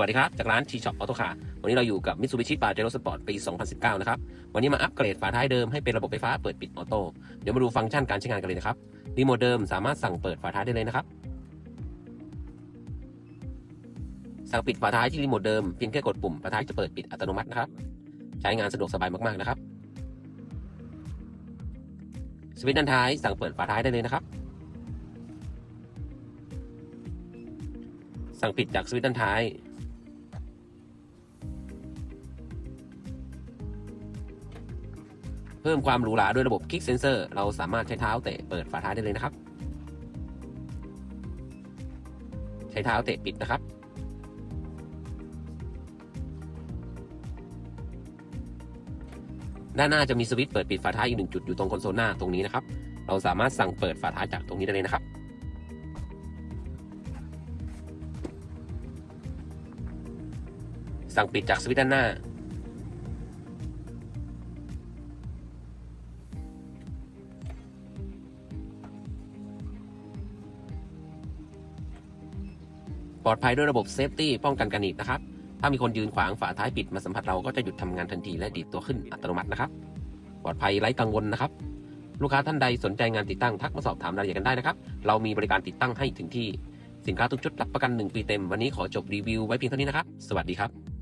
วัสดีครับ จากร้านชีช็อปออโต้คาร์วันนี้เราอยู่กับ Mitsubishi Pajero Sport ปี 2019 นะครับ วันนี้มาอัปเกรดฝาท้ายเดิมให้เป็นระบบไฟฟ้าเปิดปิดออโต้ เดี๋ยวมาดูฟังก์ชันการใช้งานกันเลยนะครับ รีโมทเดิมสามารถสั่งเปิดฝาท้ายได้เลยนะครับ สั่งปิดฝาท้ายที่รีโมทเดิมเพียงแค่กดปุ่มฝาท้ายจะเปิดปิดอัตโนมัตินะครับ ใช้งานสะดวกสบายมากๆนะครับ สวิตช์ด้านท้ายสั่งเปิดฝาท้ายได้เลยนะครับสั่งปิดจากสวิตช์ด้านท้าย เพิ่มความหรูหราด้วยระบบคลิกเซนเซอร์เราสามารถใช้เท้าเตะเปิดฝาท้ายได้เลยนะครับ ใช้เท้าเตะปิดนะครับ ด้านหน้าจะมีสวิตช์เปิดปิดฝาท้ายอีกหนึ่งจุดอยู่ตรงคอนโซลหน้าตรงนี้นะครับ เราสามารถสั่งเปิดฝาท้ายจากตรงนี้ได้เลยนะครับสั่งปิดจากสวิตช์ด้านหน้า ลอดภัยด้วยระบบเซฟตี้ป้องกันการหนีบนะครับ ถ้ามีคนยืนขวางฝาท้ายปิดมาสัมผัสเราก็จะหยุดทำงานทันทีและดีดตัวขึ้นอัตโนมัตินะครับ ปลอดภัยไร้กังวลนะครับ ลูกค้าท่านใดสนใจงานติดตั้งทักมาสอบถามรายละเอียดกันได้นะครับ เรามีบริการติดตั้งให้ถึงที่ สินค้าทุกชุดรับประกัน 1 ปีเต็ม วันนี้ขอจบรีวิวไว้เพียงเท่านี้นะครับ สวัสดีครับ